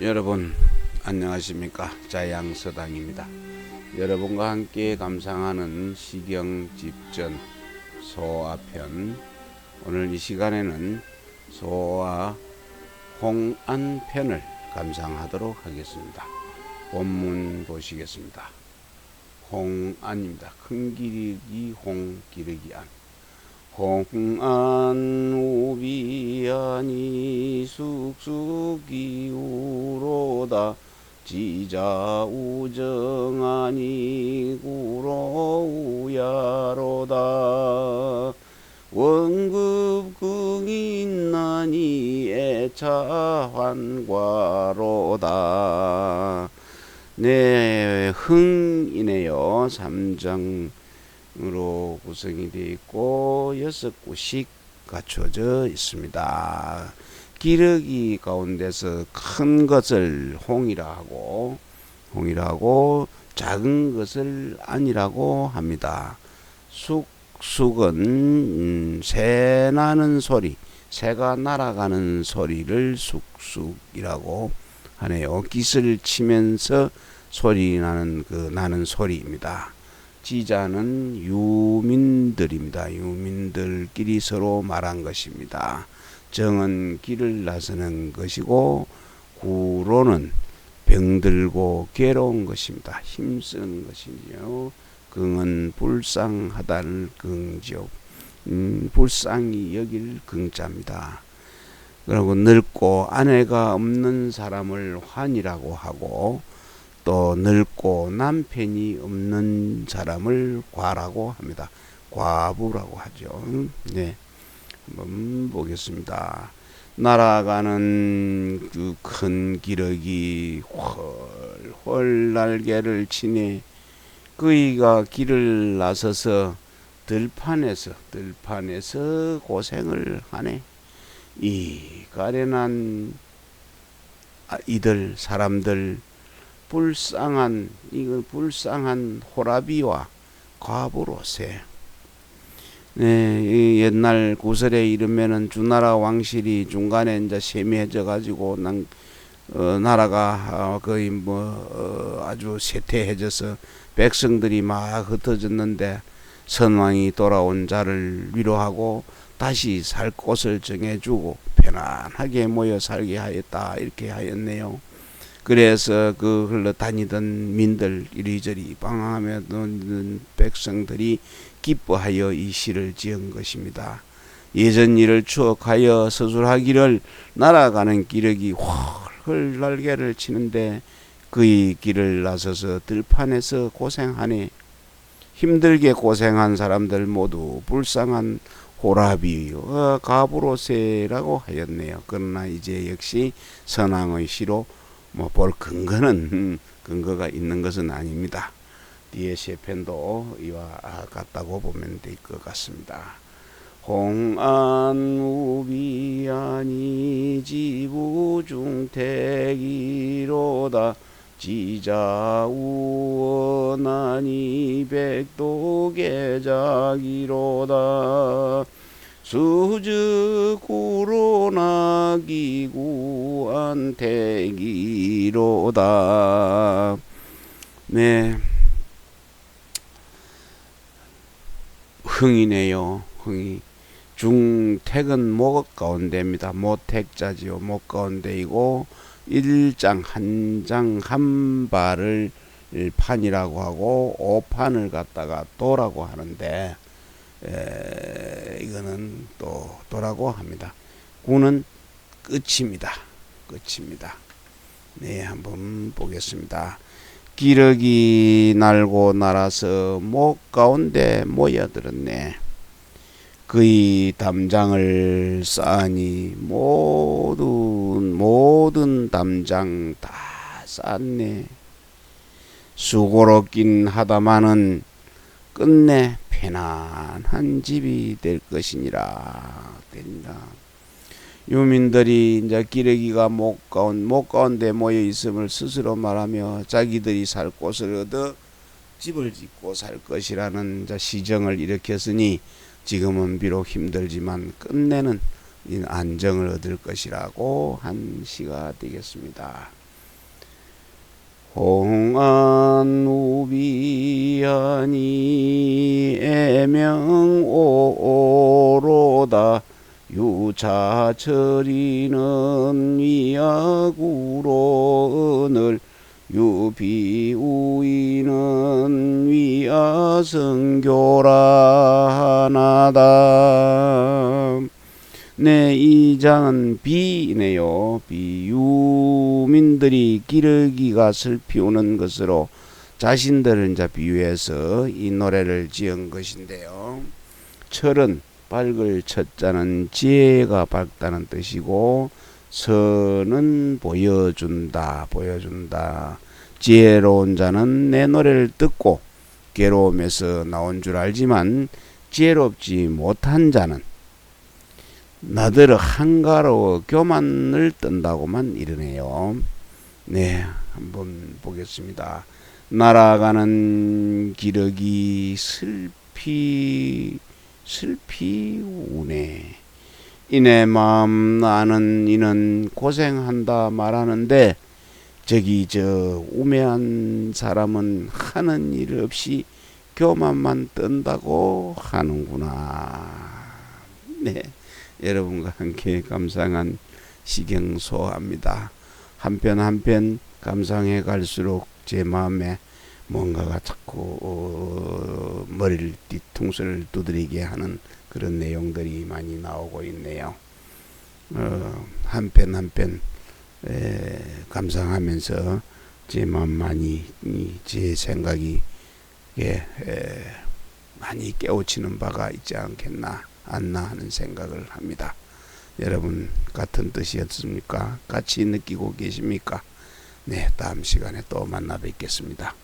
여러분 안녕하십니까 자양서당입니다. 여러분과 함께 감상하는 시경 집전 소아편 오늘 이 시간에는 소아 홍안편을 감상하도록 하겠습니다. 본문 보시겠습니다. 홍안입니다. 큰 기르기 홍 기르기 안 홍안 우비아니 쑥쑥이 우로다. 지자 우정아니 구로 우야로다. 원급 긍인나니 애차 환과로다. 네 흥이네요. 삼장 으로 구성이 되어 있고 여섯 곳씩 갖춰져 있습니다. 기러기 가운데서 큰 것을 홍이라 하고 홍이라 하고 작은 것을 안이라고 합니다. 쑥 쑥은 음, 새 나는 소리, 새가 날아가는 소리를 쑥쑥이라고 하네요. 깃을 치면서 소리 나는 그 나는 소리입니다. 지자는 유민들입니다. 유민들끼리 서로 말한 것입니다. 정은 길을 나서는 것이고 구로는 병들고 괴로운 것입니다. 힘쓰는 것이죠. 긍은 불쌍하다는 긍지요. 음, 불쌍히 여길 긍자입니다. 그리고 늙고 아내가 없는 사람을 환이라고 하고 또 늙고 남편이 없는 사람을 과라고 합니다. 과부라고 하죠. 네. 한번 보겠습니다. 날아가는 그 큰 기러기 훨훨 날개를 치네 그이가 길을 나서서 들판에서 들판에서 고생을 하네 이 가련한 아, 이들 사람들 불쌍한 이건 불쌍한 호라비와 과부로세. 네, 이 옛날 구설에 이르면은 주나라 왕실이 중간에 이제 세미해져 가지고 난 어, 나라가 어, 거의 뭐 어, 아주 쇠퇴해져서 백성들이 막 흩어졌는데 선왕이 돌아온 자를 위로하고 다시 살 곳을 정해주고 편안하게 모여 살게 하였다 이렇게 하였네요. 그래서 그 흘러 다니던 민들 이리저리 방황하며 노는 백성들이 기뻐하여 이 시를 지은 것입니다. 예전 일을 추억하여 서술하기를 날아가는 기러기 훨훨 날개를 치는데 그의 길을 나서서 들판에서 고생하네. 힘들게 고생한 사람들 모두 불쌍한 호라비와 가부로세라고 하였네요. 그러나 이제 역시 선왕의 시로 뭐 볼 근거는 음, 근거가 있는 것은 아닙니다. 뒤에 시편도 이와 같다고 보면 될 것 같습니다. 홍안 우비아니 지부중택이로다 지자 우원하니 백도계작이로다 수즉 구로나기구한 대기로다 네 흥이네요 흥이 중택은 목 가운데입니다 모택자지요 목 가운데이고 일장 한 장 한 발을 판이라고 하고 오판을 갖다가 도라고 하는데 에, 이거는 또 도라고 합니다. 구는 끝입니다. 끝입니다. 네, 한번 보겠습니다. 기러기 날고 날아서 목 가운데 모여들었네. 그의 담장을 쌓으니 모든 모든 담장 다 쌓네. 수고롭긴 하다마는 끝내 편안한 집이 될 것이니라 된다. 유민들이 이제 기러기가 목 가운 목 가운데 모여 있음을 스스로 말하며 자기들이 살 곳을 얻어 집을 짓고 살 것이라는 시정을 일으켰으니 지금은 비록 힘들지만 끝내는 안정을 얻을 것이라고 한 시가 되겠습니다. 홍안 우비하니 애명오로다 유차처리는 위약으로 오늘 유비우이는 위아성교라 하나다 네, 이 장은 비네요. 비유민들이 기러기가 슬피우는 것으로 자신들을 이제 비유해서 이 노래를 지은 것인데요. 철은 밝을 첫자는 지혜가 밝다는 뜻이고 선은 보여준다, 보여준다. 지혜로운 자는 내 노래를 듣고 괴로움에서 나온 줄 알지만 지혜롭지 못한 자는 나더러 한가로워 교만을 뜬다고만 이르네요. 네, 한번 보겠습니다. 날아가는 기러기 슬피 슬피 우네. 이내 마음 나는 이는 고생한다 말하는데 저기 저 우매한 사람은 하는 일 없이 교만만 뜬다고 하는구나. 네. 여러분과 함께 감상한 시경소합니다. 한편 한편 감상해 갈수록 제 마음에 뭔가가 자꾸 어, 머리를 뒤통수를 두드리게 하는 그런 내용들이 많이 나오고 있네요. 어, 한편 한편 에, 감상하면서 제 마음 많이 이, 제 생각이 예, 에, 많이 깨우치는 바가 있지 않겠나 않나 하는 생각을 합니다. 여러분 같은 뜻이었습니까? 같이 느끼고 계십니까? 네, 다음 시간에 또 만나 뵙겠습니다.